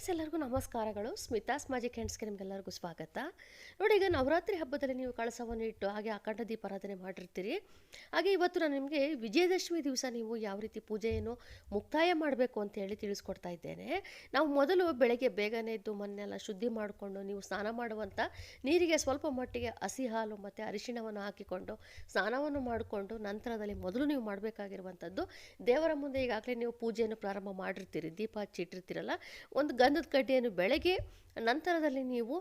Friends, ಎಲ್ಲರಿಗೂ ನಮಸ್ಕಾರಗಳು. Smitha's magic ಹ್ಯಾಂಡ್ಸ್ಗೆ ನಿಮಗೆಲ್ಲರಿಗೂ ಸ್ವಾಗತ. ನೋಡಿ, ಈಗ ನವರಾತ್ರಿ ಹಬ್ಬದಲ್ಲಿ ನೀವು ಕಳಸವನ್ನು ಇಟ್ಟು, ಹಾಗೆ ಅಖಂಡ ದೀಪಾರಾಧನೆ ಮಾಡಿರ್ತೀರಿ. ಹಾಗೆ ಇವತ್ತು ನಾನು ನಿಮಗೆ ವಿಜಯದಶಮಿ ದಿವಸ ನೀವು ಯಾವ ರೀತಿ ಪೂಜೆಯನ್ನು ಮುಕ್ತಾಯ ಮಾಡಬೇಕು ಅಂತ ಹೇಳಿ ತಿಳಿಸ್ಕೊಡ್ತಾ ಇದ್ದೇನೆ. ನಾವು ಮೊದಲು ಬೆಳಗ್ಗೆ ಬೇಗನೆ ಎದ್ದು ಮನೆಯೆಲ್ಲ ಶುದ್ಧಿ ಮಾಡಿಕೊಂಡು, ನೀವು ಸ್ನಾನ ಮಾಡುವಂಥ ನೀರಿಗೆ ಸ್ವಲ್ಪ ಮಟ್ಟಿಗೆ ಹಸಿ ಹಾಲು ಮತ್ತು ಅರಿಶಿಣವನ್ನು ಹಾಕಿಕೊಂಡು, ಸ್ನಾನವನ್ನು ಮಾಡಿಕೊಂಡು, ನಂತರದಲ್ಲಿ ಮೊದಲು ನೀವು ಮಾಡಬೇಕಾಗಿರುವಂಥದ್ದು ದೇವರ ಮುಂದೆ ಈಗಾಗಲೇ ನೀವು ಪೂಜೆಯನ್ನು ಪ್ರಾರಂಭ ಮಾಡಿರ್ತೀರಿ. ದೀಪ ಹಚ್ಚಿಟ್ಟಿರ್ತೀರಲ್ಲ ಒಂದು ಗಂಧದ ಕಡ್ಡಿಯನ್ನು ಬೆಳಗ್ಗೆ ನಂತರದಲ್ಲಿ ನೀವು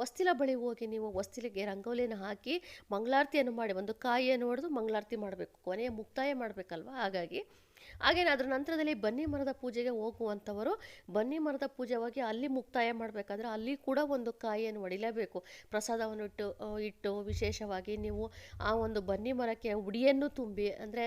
ವಸ್ತಿಲ ಬಳಿ ಹೋಗಿ ನೀವು ಹೊಸ್ತಿಲಿಗೆ ರಂಗೋಲಿಯನ್ನು ಹಾಕಿ ಮಂಗಳಾರತಿಯನ್ನು ಮಾಡಿ ಒಂದು ಕಾಯಿಯನ್ನು ಹೊಡೆದು ಮಂಗಳಾರತಿ ಮಾಡಬೇಕು. ಕೊನೆಯ ಮುಕ್ತಾಯ ಮಾಡಬೇಕಲ್ವ? ಹಾಗಾಗಿ ಹಾಗೇನೆ ಅದರ ನಂತರದಲ್ಲಿ ಬನ್ನಿ ಮರದ ಪೂಜೆಗೆ ಹೋಗುವಂಥವರು, ಬನ್ನಿ ಮರದ ಪೂಜೆವಾಗಿ ಅಲ್ಲಿ ಮುಕ್ತಾಯ ಮಾಡಬೇಕಾದ್ರೆ ಅಲ್ಲಿ ಕೂಡ ಒಂದು ಕಾಯಿಯನ್ನು ಹೊಡಿಲೇಬೇಕು ಪ್ರಸಾದವನ್ನು ಇಟ್ಟು ಇಟ್ಟು ವಿಶೇಷವಾಗಿ ನೀವು ಆ ಒಂದು ಬನ್ನಿ ಮರಕ್ಕೆ ಉಡಿಯನ್ನು ತುಂಬಿ, ಅಂದರೆ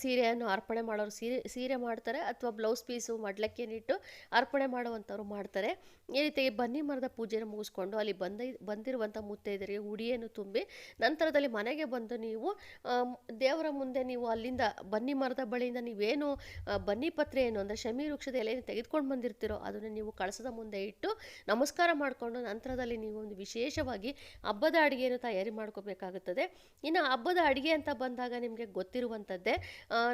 ಸೀರೆಯನ್ನು ಅರ್ಪಣೆ ಮಾಡೋರು ಸೀರೆ ಸೀರೆ ಮಾಡ್ತಾರೆ ಅಥವಾ ಬ್ಲೌಸ್ ಪೀಸು ಮಡ್ಲಕ್ಕಿಯನ್ನಿಟ್ಟು ಅರ್ಪಣೆ ಮಾಡುವಂಥವ್ರು ಮಾಡ್ತಾರೆ. ಈ ರೀತಿಯಾಗಿ ಬನ್ನಿ ಮರದ ಪೂಜೆಯನ್ನು ಮುಗಿಸ್ಕೊಂಡು ಅಲ್ಲಿ ಬಂದ, ಬಂದಿರುವಂಥ ಮುತ್ತೈದರಿಗೆ ಉಡಿಯನ್ನು ತುಂಬಿ ನಂತರದಲ್ಲಿ ಮನೆಗೆ ಬಂದು ನೀವು ದೇವರ ಮುಂದೆ ನೀವು ಅಲ್ಲಿಂದ ಬನ್ನಿ ಮರದ ಬಳಿಯಿಂದ ನೀವೇನು ಆ, ಬನ್ನಿ ಪತ್ರೆ ಏನು ಅಂದರೆ ಶಮಿ ವೃಕ್ಷದ ಎಲೆಯನ್ನು ತೆಗೆದುಕೊಂಡು ಬಂದಿರ್ತೀರೋ ಅದನ್ನು ನೀವು ಕಳಸದ ಮುಂದೆ ಇಟ್ಟು ನಮಸ್ಕಾರ ಮಾಡಿಕೊಂಡು ನಂತರದಲ್ಲಿ ನೀವು ಒಂದು ವಿಶೇಷವಾಗಿ ಹಬ್ಬದ ಅಡುಗೆಯನ್ನು ತಯಾರಿ ಮಾಡ್ಕೋಬೇಕಾಗುತ್ತದೆ. ಇನ್ನು ಹಬ್ಬದ ಅಡುಗೆ ಅಂತ ಬಂದಾಗ ನಿಮಗೆ ಗೊತ್ತಿರುವಂಥದ್ದೇ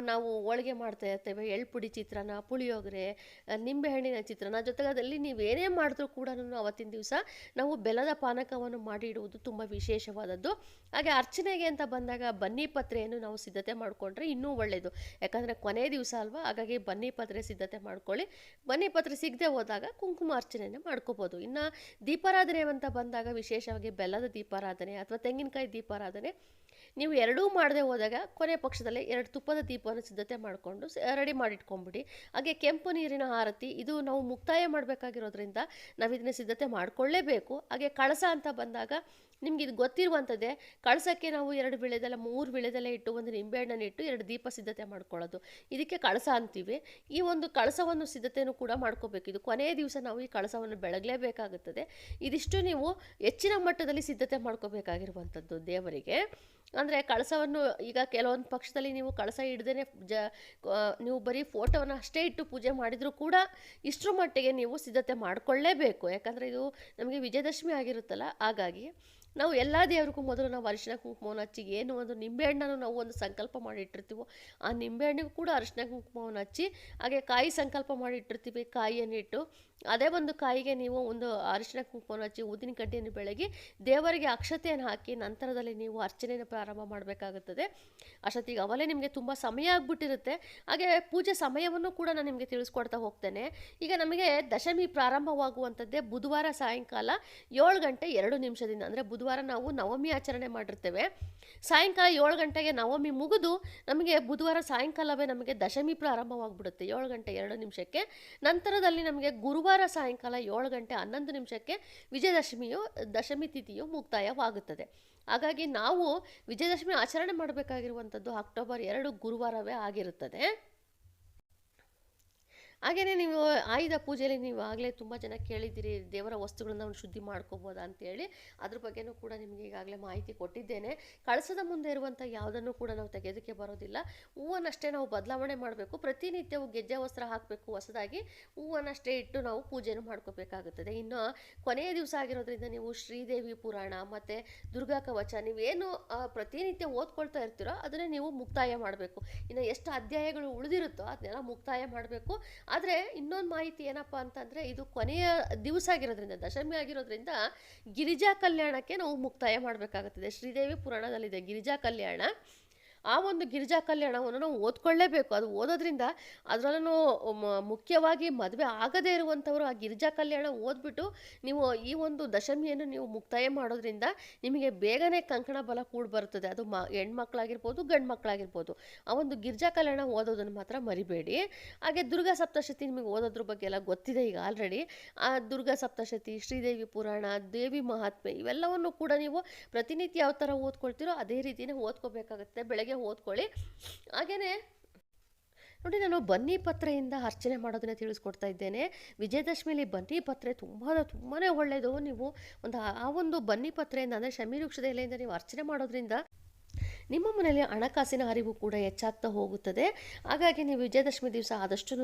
ನಾವು ಹೋಳಿಗೆ ಮಾಡ್ತಾ ಇರ್ತೇವೆ ಎಳ್ಪುಡಿ ಚಿತ್ರಾನ್ನ ಪುಳಿಯೋಗರೆ ನಿಂಬೆಹಣ್ಣಿನ ಚಿತ್ರಾನ್ನ ಜೊತೆಗೆ ಅದರಲ್ಲಿ ನೀವೇನೇ ಮಾಡಿದ್ರೂ ಕೂಡ ಅವತ್ತಿನ ದಿವಸ ನಾವು ಬೆಲ್ಲದ ಪಾನಕವನ್ನು ಮಾಡಿ ಇಡುವುದು ತುಂಬ ವಿಶೇಷವಾದದ್ದು. ಹಾಗೆ ಅರ್ಚನೆಗೆ ಅಂತ ಬಂದಾಗ ಬನ್ನಿ ಪತ್ರೆಯನ್ನು ನಾವು ಸಿದ್ಧತೆ ಮಾಡಿಕೊಂಡ್ರೆ ಇನ್ನೂ ಒಳ್ಳೆಯದು ಯಾಕಂದರೆ ಕೊನೆ ದಿವಸ ಅಲ್ವಾ? ಹಾಗಾಗಿ ಬನ್ನಿ ಪತ್ರೆ ಸಿದ್ಧತೆ ಮಾಡ್ಕೊಳ್ಳಿ. ಬನ್ನಿ ಪತ್ರೆ ಸಿಗದೆ ಹೋದಾಗ ಕುಂಕುಮ ಅರ್ಚನೆಯನ್ನು ಮಾಡ್ಕೋಬೋದು. ಇನ್ನು ದೀಪಾರಾಧನೆ ಅಂತ ಬಂದಾಗ ವಿಶೇಷವಾಗಿ ಬೆಲ್ಲದ ದೀಪಾರಾಧನೆ ಅಥವಾ ತೆಂಗಿನಕಾಯಿ ದೀಪಾರಾಧನೆ, ನೀವು ಎರಡೂ ಮಾಡದೆ ಹೋದಾಗ ಕೊನೆ ಪಕ್ಷದಲ್ಲಿ ಎರಡು ತುಪ್ಪದ ದೀಪವನ್ನು ಸಿದ್ಧತೆ ಮಾಡಿಕೊಂಡು ರೆಡಿ ಮಾಡಿಟ್ಕೊಂಬಿಡಿ. ಹಾಗೆ ಕೆಂಪು ನೀರಿನ ಆರತಿ, ಇದು ನಾವು ಮುಕ್ತಾಯ ಮಾಡಬೇಕಾಗಿರೋದ್ರಿಂದ ನಾವು ಇದನ್ನ ಸಿದ್ಧತೆ ಮಾಡಿಕೊಳ್ಳೇಬೇಕು. ಹಾಗೆ ಕಳಸ ಅಂತ ಬಂದಾಗ ನಿಮ್ಗೆ ಇದು ಗೊತ್ತಿರುವಂಥದ್ದೇ ಕಳಸಕ್ಕೆ ನಾವು ಎರಡು ವಿಳೆದೆಲ್ಲ, ಮೂರು ವಿಳೆದೆಲ್ಲ ಇಟ್ಟು ಒಂದು ನಿಂಬೆಹಣ್ಣನ್ನು ಇಟ್ಟು ಎರಡು ದೀಪ ಸಿದ್ಧತೆ ಮಾಡ್ಕೊಳ್ಳೋದು. ಇದಕ್ಕೆ ಕಳಸ ಅಂತೀವಿ. ಈ ಒಂದು ಕಳಸವನ್ನು ಸಿದ್ಧತೆಯನ್ನು ಕೂಡ ಮಾಡ್ಕೋಬೇಕು. ಇದು ಕೊನೆಯ ದಿವಸ ನಾವು ಈ ಕಳಸವನ್ನು ಬೆಳಗಲೇಬೇಕಾಗುತ್ತದೆ. ಇದಿಷ್ಟು ನೀವು ಹೆಚ್ಚಿನ ಮಟ್ಟದಲ್ಲಿ ಸಿದ್ಧತೆ ಮಾಡ್ಕೋಬೇಕಾಗಿರುವಂಥದ್ದು ದೇವರಿಗೆ. ಅಂದರೆ ಕಳಸವನ್ನು ಈಗ ಕೆಲವೊಂದು ಪಕ್ಷದಲ್ಲಿ ನೀವು ಕಳಸ ಹಿಡ್ದೇ ಜ ನೀವು ಬರೀ ಫೋಟೋವನ್ನು ಅಷ್ಟೇ ಇಟ್ಟು ಪೂಜೆ ಮಾಡಿದರೂ ಕೂಡ ಇಷ್ಟರ ಮಟ್ಟಿಗೆ ನೀವು ಸಿದ್ಧತೆ ಮಾಡಿಕೊಳ್ಳೇಬೇಕು. ಯಾಕಂದರೆ ಇದು ನಮಗೆ ವಿಜಯದಶಮಿ ಆಗಿರುತ್ತಲ್ಲ, ಹಾಗಾಗಿ ನಾವು ಎಲ್ಲ ದೇವ್ರಿಗೂ ಮೊದಲು ನಾವು ಅರಿಶಿನ ಕುಂಕುಮವನ್ನು ಹಚ್ಚಿ, ಏನು ಒಂದು ನಿಂಬೆಹಣ್ಣನ್ನು ನಾವು ಒಂದು ಸಂಕಲ್ಪ ಮಾಡಿ ಇಟ್ಟಿರ್ತೀವೋ, ಆ ನಿಂಬೆಹಣ್ಣಿಗೂ ಕೂಡ ಅರಿಶಿನ ಕುಂಕುಮವನ್ನು ಹಚ್ಚಿ, ಹಾಗೆ ಕಾಯಿ ಸಂಕಲ್ಪ ಮಾಡಿ ಇಟ್ಟಿರ್ತೀವಿ, ಕಾಯಿಯನ್ನು ಇಟ್ಟು. ಅದೇ ಒಂದು ಕಾಯಿಗೆ ನೀವು ಒಂದು ಅರಿಶಿನ ಕುಂಕುಮವನ್ನು ಹಚ್ಚಿ ಊದಿನ ಕಡ್ಡಿಯನ್ನು ಬೆಳಗಿ ದೇವರಿಗೆ ಅಕ್ಷತೆಯನ್ನು ಹಾಕಿ ನಂತರದಲ್ಲಿ ನೀವು ಅರ್ಚನೆಯನ್ನು ಪ್ರಾರಂಭ ಮಾಡಬೇಕಾಗುತ್ತದೆ. ಅಷ್ಟೊತ್ತಿಗೆ ಅವಲೇ ನಿಮಗೆ ತುಂಬ ಸಮಯ ಆಗಿಬಿಟ್ಟಿರುತ್ತೆ. ಹಾಗೆ ಪೂಜೆ ಸಮಯವನ್ನು ಕೂಡ ನಾನು ನಿಮಗೆ ತಿಳಿಸ್ಕೊಡ್ತಾ ಹೋಗ್ತೇನೆ. ಈಗ ನಮಗೆ ದಶಮಿ ಪ್ರಾರಂಭವಾಗುವಂಥದ್ದೇ ಬುಧವಾರ ಸಾಯಂಕಾಲ ಏಳು ಗಂಟೆ ಎರಡು ನಿಮಿಷದಿಂದ, ಅಂದರೆ ಬುಧವಾರ ನಾವು ನವಮಿ ಆಚರಣೆ ಮಾಡಿರ್ತೇವೆ. ಸಾಯಂಕಾಲ ಏಳು ಗಂಟೆಗೆ ನವಮಿ ಮುಗಿದು ನಮಗೆ ಬುಧವಾರ ಸಾಯಂಕಾಲವೇ ನಮಗೆ ದಶಮಿ ಪ್ರಾರಂಭವಾಗಿಬಿಡುತ್ತೆ, ಏಳು ಗಂಟೆ ಎರಡು ನಿಮಿಷಕ್ಕೆ. ನಂತರದಲ್ಲಿ ನಮಗೆ ಗುರುವಾರ ಸಾಯಂಕಾಲ ಏಳು ಗಂಟೆ ಹನ್ನೊಂದು ನಿಮಿಷಕ್ಕೆ ವಿಜಯದಶಮಿಯು, ದಶಮಿ ತಿಥಿಯು ಮುಕ್ತಾಯವಾಗುತ್ತದೆ. ಹಾಗಾಗಿ ನಾವು ವಿಜಯದಶಮಿ ಆಚರಣೆ ಮಾಡಬೇಕಾಗಿರುವಂಥದ್ದು ಅಕ್ಟೋಬರ್ ಎರಡು ಗುರುವಾರವೇ ಆಗಿರುತ್ತದೆ. ಹಾಗೆಯೇ ನೀವು ಆಯುಧ ಪೂಜೆಯಲ್ಲಿ ನೀವು ಆಗಲೇ ತುಂಬ ಜನ ಕೇಳಿದ್ದೀರಿ, ದೇವರ ವಸ್ತುಗಳನ್ನ ಅವ್ನು ಶುದ್ಧಿ ಮಾಡ್ಕೋಬೋದಾ ಅಂತೇಳಿ ಅದ್ರ ಬಗ್ಗೆನೂ ಕೂಡ ನಿಮಗೆ ಈಗಾಗಲೇ ಮಾಹಿತಿ ಕೊಟ್ಟಿದ್ದೇನೆ. ಕಳಸದ ಮುಂದೆ ಇರುವಂಥ ಯಾವುದನ್ನು ಕೂಡ ನಾವು ತೆಗೆಯೋದಕ್ಕೆ ಬರೋದಿಲ್ಲ. ಹೂವನ್ನಷ್ಟೇ ನಾವು ಬದಲಾವಣೆ ಮಾಡಬೇಕು. ಪ್ರತಿನಿತ್ಯವು ಗೆಜ್ಜೆ ವಸ್ತ್ರ ಹಾಕಬೇಕು, ಹೊಸದಾಗಿ ಹೂವನ್ನಷ್ಟೇ ಇಟ್ಟು ನಾವು ಪೂಜೆಯನ್ನು ಮಾಡ್ಕೋಬೇಕಾಗುತ್ತದೆ. ಇನ್ನು ಕೊನೆಯ ದಿವಸ ಆಗಿರೋದ್ರಿಂದ ನೀವು ಶ್ರೀದೇವಿ ಪುರಾಣ ಮತ್ತು ದುರ್ಗಾ ಕವಚ, ನೀವೇನು ಪ್ರತಿನಿತ್ಯ ಓದ್ಕೊಳ್ತಾ ಇರ್ತೀರೋ ಅದನ್ನೇ ನೀವು ಮುಕ್ತಾಯ ಮಾಡಬೇಕು. ಇನ್ನು ಎಷ್ಟು ಅಧ್ಯಾಯಗಳು ಉಳಿದಿರುತ್ತೋ ಅದನ್ನೆಲ್ಲ ಮುಕ್ತಾಯ ಮಾಡಬೇಕು. ಆದರೆ ಇನ್ನೊಂದು ಮಾಹಿತಿ ಏನಪ್ಪ ಅಂತಂದರೆ ಇದು ಕೊನೆಯ ದಿವಸ ಆಗಿರೋದ್ರಿಂದ, ದಶಮಿ ಆಗಿರೋದ್ರಿಂದ ಗಿರಿಜಾ ಕಲ್ಯಾಣಕ್ಕೆ ನಾವು ಮುಕ್ತಾಯ ಮಾಡಬೇಕಾಗುತ್ತದೆ. ಶ್ರೀದೇವಿ ಪುರಾಣದಲ್ಲಿದೆ ಗಿರಿಜಾ ಕಲ್ಯಾಣ. ಆ ಒಂದು ಗಿರಿಜಾ ಕಲ್ಯಾಣವನ್ನು ನಾವು ಓದ್ಕೊಳ್ಳೇಬೇಕು. ಅದು ಓದೋದ್ರಿಂದ ಅದರಲ್ಲೂ ಮುಖ್ಯವಾಗಿ ಮದುವೆ ಆಗದೇ ಇರುವಂಥವರು ಆ ಗಿರಿಜಾ ಕಲ್ಯಾಣ ಓದ್ಬಿಟ್ಟು ನೀವು ಈ ಒಂದು ದಶಮಿಯನ್ನು ನೀವು ಮುಕ್ತಾಯ ಮಾಡೋದ್ರಿಂದ ನಿಮಗೆ ಬೇಗನೆ ಕಂಕಣ ಬಲ ಕೂಡ ಬರುತ್ತದೆ. ಅದು ಮ, ಹೆಣ್ಮಕ್ಳಾಗಿರ್ಬೋದು ಗಂಡು ಮಕ್ಕಳಾಗಿರ್ಬೋದು ಆ ಒಂದು ಗಿರಿಜಾ ಕಲ್ಯಾಣ ಓದೋದನ್ನು ಮಾತ್ರ ಮರಿಬೇಡಿ. ಹಾಗೆ ದುರ್ಗಾ ಸಪ್ತಶತಿ ನಿಮಗೆ ಓದೋದ್ರ ಬಗ್ಗೆ ಎಲ್ಲ ಗೊತ್ತಿದೆ ಈಗ ಆಲ್ರೆಡಿ ಆ ದುರ್ಗಾ ಸಪ್ತಶತಿ, ಶ್ರೀದೇವಿ ಪುರಾಣ, ದೇವಿ ಮಹಾತ್ಮೆ ಇವೆಲ್ಲವನ್ನು ಕೂಡ ನೀವು ಪ್ರತಿನಿತ್ಯ ಯಾವ ಥರ ಓದ್ಕೊಳ್ತೀರೋ ಅದೇ ರೀತಿಯೇ ಓದ್ಕೋಬೇಕಾಗುತ್ತೆ. ಬೆಳಗ್ಗೆ ಓದ್ಕೊಳ್ಳಿ. ಹಾಗೆಯೇ ನೋಡಿ ನಾನು ಬನ್ನಿ ಪತ್ರೆಯಿಂದ ಅರ್ಚನೆ ಮಾಡೋದನ್ನ ತಿಳಿಸ್ಕೊಡ್ತಾ ಇದ್ದೇನೆ. ವಿಜಯದಶಮಿಲಿ ಬನ್ನಿ ಪತ್ರೆ ತುಂಬ ತುಂಬಾ ಒಳ್ಳೆಯದು ನೀವು ಒಂದು ಆ ಒಂದು ಬನ್ನಿ ಪತ್ರೆಯಿಂದ ಅಂದರೆ ಶಮಿ ವೃಕ್ಷದ ಎಲೆಯಿಂದ ನೀವು ಅರ್ಚನೆ ಮಾಡೋದ್ರಿಂದ ನಿಮ್ಮ ಮನೆಯಲ್ಲಿ ಹಣಕಾಸಿನ ಅರಿವು ಕೂಡ ಹೆಚ್ಚಾಗ್ತಾ ಹೋಗುತ್ತದೆ. ಹಾಗಾಗಿ ನೀವು ವಿಜಯದಶಮಿ ದಿವಸ ಆದಷ್ಟು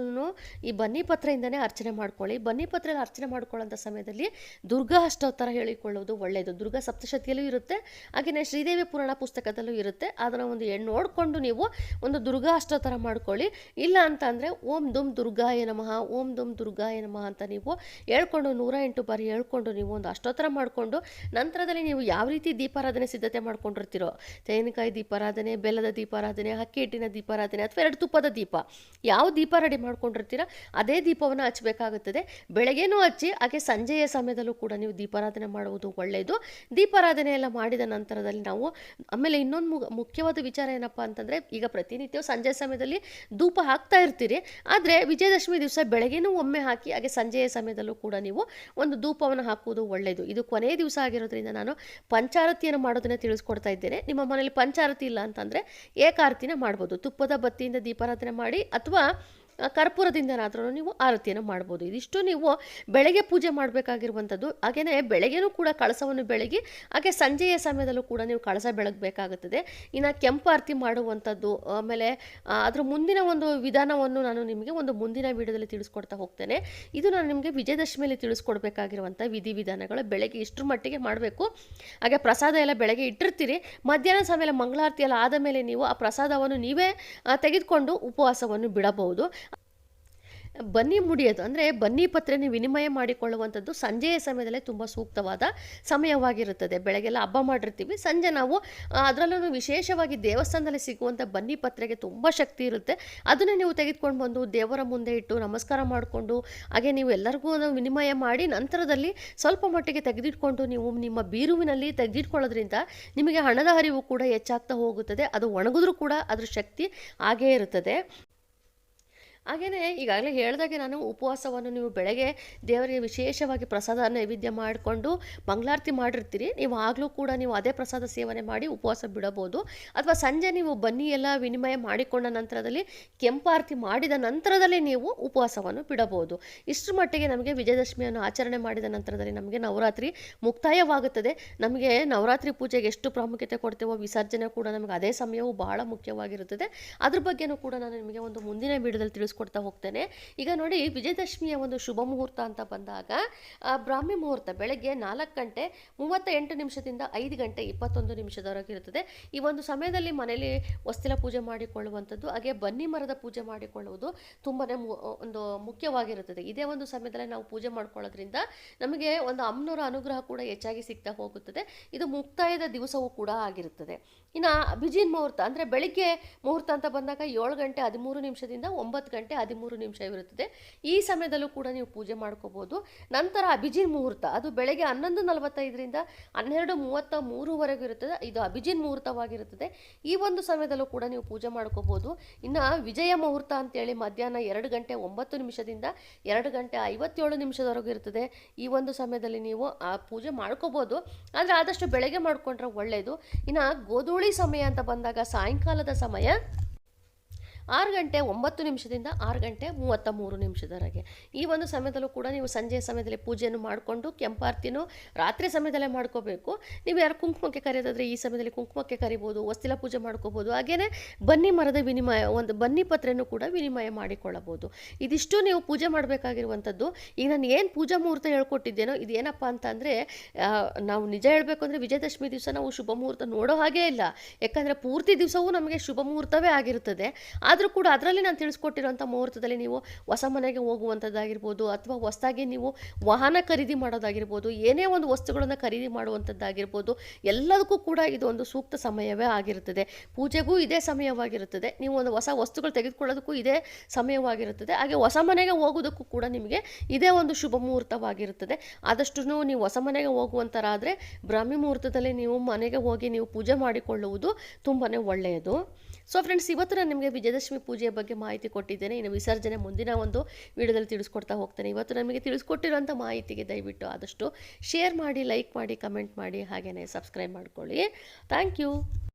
ಈ ಬನ್ನಿ ಪತ್ರೆಯಿಂದನೇ ಅರ್ಚನೆ ಮಾಡ್ಕೊಳ್ಳಿ. ಬನ್ನಿ ಪತ್ರ ಅರ್ಚನೆ ಮಾಡ್ಕೊಳ್ಳೋಂಥ ಸಮಯದಲ್ಲಿ ದುರ್ಗಾ ಅಷ್ಟೋತ್ತರ ಹೇಳಿಕೊಳ್ಳೋದು ಒಳ್ಳೆಯದು. ದುರ್ಗಾ ಸಪ್ತಶತಿಯಲ್ಲೂ ಇರುತ್ತೆ. ಹಾಗೆಯೇ ಶ್ರೀದೇವಿ ಪುರಾಣ ಪುಸ್ತಕದಲ್ಲೂ ಇರುತ್ತೆ. ಅದನ್ನು ಒಂದು ಹೆಣ್ಣು ನೋಡಿಕೊಂಡು ನೀವು ಒಂದು ದುರ್ಗಾ ಅಷ್ಟೋತ್ತರ ಮಾಡ್ಕೊಳ್ಳಿ. ಇಲ್ಲ ಅಂತ ಅಂದರೆ ಓಂ ದುಮ್ ದುರ್ಗಾಯ ನಮಃ, ಓಂ ದುಮ್ ದುರ್ಗಾಯ ನಮಃ ಅಂತ ನೀವು ಹೇಳ್ಕೊಂಡು ನೂರ ಎಂಟು ಬಾರಿ ಹೇಳ್ಕೊಂಡು ನೀವು ಒಂದು ಅಷ್ಟೋತ್ತರ ಮಾಡಿಕೊಂಡು ನಂತರದಲ್ಲಿ ನೀವು ಯಾವ ರೀತಿ ದೀಪಾರಾಧನೆ ಸಿದ್ಧತೆ ಮಾಡ್ಕೊಂಡಿರ್ತೀರೋ ತೆಂಗಿನಕಾಯಿ ದೀಪಾರಾಧನೆ, ಬೆಲ್ಲದ ದೀಪಾರಾಧನೆ ಅಕ್ಕಿ ಹಿಟ್ಟಿನ ದೀಪಾರಾಧನೆ ಅಥವಾ ಎರಡು ತುಪ್ಪದ ದೀಪ, ಯಾವ ದೀಪ ರೆಡಿ ಮಾಡ್ಕೊಂಡಿರ್ತೀರ ಅದೇ ದೀಪವನ್ನು ಹಚ್ಚಬೇಕಾಗುತ್ತದೆ. ಬೆಳಗ್ಗೆನೂ ಹಚ್ಚಿ, ಹಾಗೆ ಸಂಜೆಯ ಸಮಯದಲ್ಲೂ ಕೂಡ ನೀವು ದೀಪಾರಾಧನೆ ಮಾಡುವುದು ಒಳ್ಳೆಯದು. ದೀಪಾರಾಧನೆ ಎಲ್ಲ ಮಾಡಿದ ನಂತರದಲ್ಲಿ ನಾವು, ಆಮೇಲೆ ಇನ್ನೊಂದು ಮುಖ್ಯವಾದ ವಿಚಾರ ಏನಪ್ಪ ಅಂತಂದರೆ, ಈಗ ಪ್ರತಿನಿತ್ಯ ಸಂಜೆ ಸಮಯದಲ್ಲಿ ಧೂಪ ಹಾಕ್ತಾ ಇರ್ತೀರಿ, ಆದರೆ ವಿಜಯದಶಮಿ ದಿವಸ ಬೆಳಗ್ಗೆನೂ ಒಮ್ಮೆ ಹಾಕಿ, ಹಾಗೆ ಸಂಜೆಯ ಸಮಯದಲ್ಲೂ ಕೂಡ ನೀವು ಒಂದು ಧೂಪವನ್ನು ಹಾಕುವುದು ಒಳ್ಳೆಯದು. ಇದು ಕೊನೆಯ ದಿವಸ ಆಗಿರೋದ್ರಿಂದ ನಾನು ಪಂಚಾರತಿಯನ್ನು ಮಾಡೋದನ್ನ ತಿಳಿಸ್ಕೊಡ್ತಾ ಇದ್ದೇನೆ. ನಿಮ್ಮ ಮನೇಲಿ ಪಂಚಾರತಿ ಇಲ್ಲ ಅಂತಂದರೆ ಏಕಾರತಿನ ಮಾಡ್ಬೋದು. ತುಪ್ಪದ ಬತ್ತಿಯಿಂದ ದೀಪಾರಾಧನೆ ಮಾಡಿ ಅಥವಾ ಕರ್ಪೂರದಿಂದನಾದ್ರೂ ನೀವು ಆರತಿಯನ್ನು ಮಾಡ್ಬೋದು. ಇದಿಷ್ಟು ನೀವು ಬೆಳಗ್ಗೆ ಪೂಜೆ ಮಾಡಬೇಕಾಗಿರುವಂಥದ್ದು. ಹಾಗೆಯೇ ಬೆಳಗ್ಗೆನೂ ಕೂಡ ಕಳಸವನ್ನು ಬೆಳಗಿ, ಹಾಗೆ ಸಂಜೆಯ ಸಮಯದಲ್ಲೂ ಕೂಡ ನೀವು ಕಳಸ ಬೆಳಗಬೇಕಾಗುತ್ತದೆ. ಇನ್ನು ಕೆಂಪು ಆರತಿ ಮಾಡುವಂಥದ್ದು, ಆಮೇಲೆ ಅದರ ಮುಂದಿನ ಒಂದು ವಿಧಾನವನ್ನು ನಾನು ನಿಮಗೆ ಒಂದು ಮುಂದಿನ ವಿಡಿಯೋದಲ್ಲಿ ತಿಳಿಸ್ಕೊಡ್ತಾ ಹೋಗ್ತೇನೆ. ಇದು ನಾನು ನಿಮಗೆ ವಿಜಯದಶಮಿಯಲ್ಲಿ ತಿಳಿಸ್ಕೊಡ್ಬೇಕಾಗಿರುವಂಥ ವಿಧಿವಿಧಾನಗಳು ಬೆಳಗ್ಗೆ ಇಷ್ಟರ ಮಟ್ಟಿಗೆ ಮಾಡಬೇಕು. ಹಾಗೆ ಪ್ರಸಾದ ಎಲ್ಲ ಬೆಳಗ್ಗೆ ಇಟ್ಟಿರ್ತೀರಿ. ಮಧ್ಯಾಹ್ನ ಸಮಯ ಮಂಗಳಾರತಿ ಎಲ್ಲ ಆದ ಮೇಲೆ ನೀವು ಆ ಪ್ರಸಾದವನ್ನು ನೀವೇ ತೆಗೆದುಕೊಂಡು ಉಪವಾಸವನ್ನು ಬಿಡಬಹುದು. ಬನ್ನಿ ಮುಡಿಯೋದು ಅಂದರೆ ಬನ್ನಿ ಪತ್ರೆನ ವಿನಿಮಯ ಮಾಡಿಕೊಳ್ಳುವಂಥದ್ದು ಸಂಜೆಯ ಸಮಯದಲ್ಲೇ ತುಂಬ ಸೂಕ್ತವಾದ ಸಮಯವಾಗಿರುತ್ತದೆ. ಬೆಳಗ್ಗೆಲ್ಲ ಹಬ್ಬ ಮಾಡಿರ್ತೀವಿ. ಸಂಜೆ ನಾವು ಅದರಲ್ಲೂ ವಿಶೇಷವಾಗಿ ದೇವಸ್ಥಾನದಲ್ಲಿ ಸಿಗುವಂಥ ಬನ್ನಿ ಪತ್ರೆಗೆ ತುಂಬ ಶಕ್ತಿ ಇರುತ್ತೆ. ಅದನ್ನೇ ನೀವು ತೆಗೆದುಕೊಂಡು ಬಂದು ದೇವರ ಮುಂದೆ ಇಟ್ಟು ನಮಸ್ಕಾರ ಮಾಡಿಕೊಂಡು, ಹಾಗೆ ನೀವು ಎಲ್ಲರಿಗೂ ವಿನಿಮಯ ಮಾಡಿ ನಂತರದಲ್ಲಿ ಸ್ವಲ್ಪ ಮಟ್ಟಿಗೆ ತೆಗೆದಿಟ್ಕೊಂಡು ನೀವು ನಿಮ್ಮ ಬೀರುವಿನಲ್ಲಿ ತೆಗೆದಿಟ್ಕೊಳ್ಳೋದ್ರಿಂದ ನಿಮಗೆ ಹಣದ ಹರಿವು ಕೂಡ ಹೆಚ್ಚಾಗ್ತಾ ಹೋಗುತ್ತದೆ. ಅದು ಒಣಗಿದ್ರೂ ಕೂಡ ಅದರ ಶಕ್ತಿ ಹಾಗೇ ಇರುತ್ತದೆ. ಹಾಗೆಯೇ ಈಗಾಗಲೇ ಹೇಳಿದಾಗೆ ನಾನು ಉಪವಾಸವನ್ನು ನೀವು ಬೆಳಗ್ಗೆ ದೇವರಿಗೆ ವಿಶೇಷವಾಗಿ ಪ್ರಸಾದ ನೈವೇದ್ಯ ಮಾಡಿಕೊಂಡು ಮಂಗಳಾರತಿ ಮಾಡಿರ್ತೀರಿ. ನೀವು ಆಗಲೂ ಕೂಡ ನೀವು ಅದೇ ಪ್ರಸಾದ ಸೇವನೆ ಮಾಡಿ ಉಪವಾಸ ಬಿಡಬಹುದು. ಅಥವಾ ಸಂಜೆ ನೀವು ಬನ್ನಿ ಎಲ್ಲ ವಿನಿಮಯ ಮಾಡಿಕೊಂಡ ನಂತರದಲ್ಲಿ ಕೆಂಪಾರತಿ ಮಾಡಿದ ನಂತರದಲ್ಲಿ ನೀವು ಉಪವಾಸವನ್ನು ಬಿಡಬಹುದು. ಇಷ್ಟರ ಮಟ್ಟಿಗೆ ನಮಗೆ ವಿಜಯದಶಮಿಯನ್ನು ಆಚರಣೆ ಮಾಡಿದ ನಂತರದಲ್ಲಿ ನಮಗೆ ನವರಾತ್ರಿ ಮುಕ್ತಾಯವಾಗುತ್ತದೆ. ನಮಗೆ ನವರಾತ್ರಿ ಪೂಜೆಗೆ ಎಷ್ಟು ಪ್ರಾಮುಖ್ಯತೆ ಕೊಡ್ತೇವೋ ವಿಸರ್ಜನೆ ಕೂಡ ನಮಗೆ ಅದೇ ಸಮಯವು ಬಹಳ ಮುಖ್ಯವಾಗಿರುತ್ತದೆ. ಅದ್ರ ಬಗ್ಗೆನೂ ಕೂಡ ನಾನು ನಿಮಗೆ ಒಂದು ಮುಂದಿನ ವಿಡಿಯೋದಲ್ಲಿ ತಿಳಿಸ್ಕೊಡ್ತಾ ಹೋಗ್ತೇನೆ. ಈಗ ನೋಡಿ, ವಿಜಯದಶಮಿಯ ಒಂದು ಶುಭ ಮುಹೂರ್ತ ಅಂತ ಬಂದಾಗ ಬ್ರಾಹ್ಮಿ ಮುಹೂರ್ತ ಬೆಳಗ್ಗೆ ನಾಲ್ಕು ಗಂಟೆ ಮೂವತ್ತ ಎಂಟು ನಿಮಿಷದಿಂದ ಐದು ಗಂಟೆ ಇಪ್ಪತ್ತೊಂದು ನಿಮಿಷದವರೆಗೆ ಇರುತ್ತದೆ. ಈ ಒಂದು ಸಮಯದಲ್ಲಿ ಮನೆಯಲ್ಲಿ ವಸ್ತಿಲ ಪೂಜೆ ಮಾಡಿಕೊಳ್ಳುವಂಥದ್ದು, ಹಾಗೆ ಬನ್ನಿ ಮರದ ಪೂಜೆ ಮಾಡಿಕೊಳ್ಳುವುದು ತುಂಬಾ ಒಂದು ಮುಖ್ಯವಾಗಿರುತ್ತದೆ. ಇದೇ ಒಂದು ಸಮಯದಲ್ಲಿ ನಾವು ಪೂಜೆ ಮಾಡ್ಕೊಳ್ಳೋದ್ರಿಂದ ನಮಗೆ ಒಂದು ಅಮ್ಮನವರ ಅನುಗ್ರಹ ಕೂಡ ಹೆಚ್ಚಾಗಿ ಸಿಗ್ತಾ ಹೋಗುತ್ತದೆ. ಇದು ಮುಕ್ತಾಯದ ದಿವಸವೂ ಕೂಡ ಆಗಿರುತ್ತದೆ. ಇನ್ನು ಅಭಿಜಿನ್ ಮುಹೂರ್ತ, ಅಂದರೆ ಬೆಳಿಗ್ಗೆ ಮುಹೂರ್ತ ಅಂತ ಬಂದಾಗ ಏಳು ಗಂಟೆ ಹದಿಮೂರು ನಿಮಿಷದಿಂದ ಒಂಬತ್ತು ಗಂಟೆ ಹದಿಮೂರು ನಿಮಿಷ ಇರುತ್ತದೆ. ಈ ಸಮಯದಲ್ಲೂ ಕೂಡ ನೀವು ಪೂಜೆ ಮಾಡ್ಕೋಬೋದು. ನಂತರ ಅಭಿಜಿನ್ ಮುಹೂರ್ತ. ಅದು ಬೆಳಗ್ಗೆ ಹನ್ನೊಂದು ನಲವತ್ತೈದರಿಂದ ಹನ್ನೆರಡು ಮೂವತ್ತ ಮೂರುವರೆಗೂ ಇರುತ್ತದೆ. ಇದು ಅಭಿಜಿನ್ ಮುಹೂರ್ತವಾಗಿರುತ್ತದೆ. ಈ ಒಂದು ಸಮಯದಲ್ಲೂ ಕೂಡ ನೀವು ಪೂಜೆ ಮಾಡ್ಕೋಬೋದು. ಇನ್ನು ವಿಜಯ ಮುಹೂರ್ತ ಅಂತೇಳಿ ಮಧ್ಯಾಹ್ನ ಎರಡು ಗಂಟೆ ಒಂಬತ್ತು ನಿಮಿಷದಿಂದ ಎರಡು ಗಂಟೆ ಐವತ್ತೇಳು ನಿಮಿಷದವರೆಗೂ ಇರ್ತದೆ ಈ ಒಂದು ಸಮಯದಲ್ಲಿ ನೀವು, ಆ, ಪೂಜೆ ಮಾಡ್ಕೋಬೋದು. ಆದರೆ ಆದಷ್ಟು ಬೆಳಗ್ಗೆ ಮಾಡಿಕೊಂಡ್ರೆ ಒಳ್ಳೆಯದು ಇನ್ನು ಗೋಧೂಳಿ ಸಮಯ ಅಂತ ಬಂದಾಗ ಸಾಯಂಕಾಲದ ಸಮಯ ಆರು ಗಂಟೆ ಒಂಬತ್ತು ನಿಮಿಷದಿಂದ ಆರು ಗಂಟೆ ಮೂವತ್ತ ಮೂರು ನಿಮಿಷದವರೆಗೆ. ಈ ಒಂದು ಸಮಯದಲ್ಲೂ ಕೂಡ ನೀವು ಸಂಜೆ ಸಮಯದಲ್ಲಿ ಪೂಜೆಯನ್ನು ಮಾಡಿಕೊಂಡು ಕೆಂಪಾರ್ತಿನೂ ರಾತ್ರಿ ಸಮಯದಲ್ಲೇ ಮಾಡ್ಕೋಬೇಕು. ನೀವು ಯಾರು ಕುಂಕುಮಕ್ಕೆ ಕರೆಯೋದಾದರೆ ಈ ಸಮಯದಲ್ಲಿ ಕುಂಕುಮಕ್ಕೆ ಕರಿಬೋದು ವಸ್ತಿಲ ಪೂಜೆ ಮಾಡ್ಕೋಬೋದು ಹಾಗೆಯೇ ಬನ್ನಿ ಮರದ ವಿನಿಮಯ, ಒಂದು ಬನ್ನಿ ಪತ್ರೆಯನ್ನು ಕೂಡ ವಿನಿಮಯ ಮಾಡಿಕೊಳ್ಳಬಹುದು. ಇದಿಷ್ಟು ನೀವು ಪೂಜೆ ಮಾಡಬೇಕಾಗಿರುವಂಥದ್ದು. ಈಗ ನಾನು ಏನು ಪೂಜಾ ಮುಹೂರ್ತ ಹೇಳ್ಕೊಟ್ಟಿದ್ದೇನೋ ಇದೇನಪ್ಪ ಅಂತ ಅಂದರೆ ನಾವು ನಿಜ ಹೇಳಬೇಕು ಅಂದರೆ ವಿಜಯದಶಮಿ ದಿವಸ ನಾವು ಶುಭ ಮುಹೂರ್ತ ನೋಡೋ ಹಾಗೇ ಇಲ್ಲ. ಯಾಕಂದರೆ ಪೂರ್ತಿ ದಿವಸವೂ ನಮಗೆ ಶುಭ ಮುಹೂರ್ತವೇ ಆಗಿರುತ್ತದೆ. ಆದರೂ ಕೂಡ ಅದರಲ್ಲಿ ನಾನು ತಿಳಿಸ್ಕೊಟ್ಟಿರುವಂಥ ಮುಹೂರ್ತದಲ್ಲಿ ನೀವು ಹೊಸ ಮನೆಗೆ ಹೋಗುವಂಥದ್ದಾಗಿರ್ಬೋದು ಅಥವಾ ಹೊಸದಾಗಿ ನೀವು ವಾಹನ ಖರೀದಿ ಮಾಡೋದಾಗಿರ್ಬೋದು, ಏನೇ ಒಂದು ವಸ್ತುಗಳನ್ನು ಖರೀದಿ ಮಾಡುವಂಥದ್ದಾಗಿರ್ಬೋದು, ಎಲ್ಲದಕ್ಕೂ ಕೂಡ ಇದು ಒಂದು ಸೂಕ್ತ ಸಮಯವೇ ಆಗಿರುತ್ತದೆ. ಪೂಜೆಗೂ ಇದೇ ಸಮಯವಾಗಿರುತ್ತದೆ. ನೀವು ಒಂದು ಹೊಸ ವಸ್ತುಗಳು ತೆಗೆದುಕೊಳ್ಳೋದಕ್ಕೂ ಇದೇ ಸಮಯವಾಗಿರುತ್ತದೆ. ಹಾಗೆ ಹೊಸ ಮನೆಗೆ ಹೋಗೋದಕ್ಕೂ ಕೂಡ ನಿಮಗೆ ಇದೇ ಒಂದು ಶುಭ ಮುಹೂರ್ತವಾಗಿರುತ್ತದೆ. ಆದಷ್ಟು ನೀವು ಹೊಸ ಮನೆಗೆ ಹೋಗುವಂಥರಾದರೆ ಬ್ರಾಹ್ಮಿ ಮುಹೂರ್ತದಲ್ಲಿ ನೀವು ಮನೆಗೆ ಹೋಗಿ ನೀವು ಪೂಜೆ ಮಾಡಿಕೊಳ್ಳುವುದು ತುಂಬಾ ಒಳ್ಳೆಯದು. ಸೊ ಫ್ರೆಂಡ್ಸ್ ಇವತ್ತು ನಾನು ನಿಮಗೆ ವಿಜಯದಶಮಿ ಪೂಜೆಯ ಬಗ್ಗೆ ಮಾಹಿತಿ ಕೊಟ್ಟಿದ್ದೇನೆ. ಇನ್ನು ವಿಸರ್ಜನೆ ಮುಂದಿನ ಒಂದು ವಿಡಿಯೋದಲ್ಲಿ ತಿಳಿಸ್ಕೊಡ್ತಾ ಹೋಗ್ತೇನೆ. ಇವತ್ತು ನಮಗೆ ತಿಳಿಸ್ಕೊಟ್ಟಿರುವಂಥ ಮಾಹಿತಿಗೆ ದಯವಿಟ್ಟು ಆದಷ್ಟು ಶೇರ್ ಮಾಡಿ ಲೈಕ್ ಮಾಡಿ ಕಮೆಂಟ್ ಮಾಡಿ ಹಾಗೆಯೇ ಸಬ್ಸ್ಕ್ರೈಬ್ ಮಾಡ್ಕೊಳ್ಳಿ. Thank you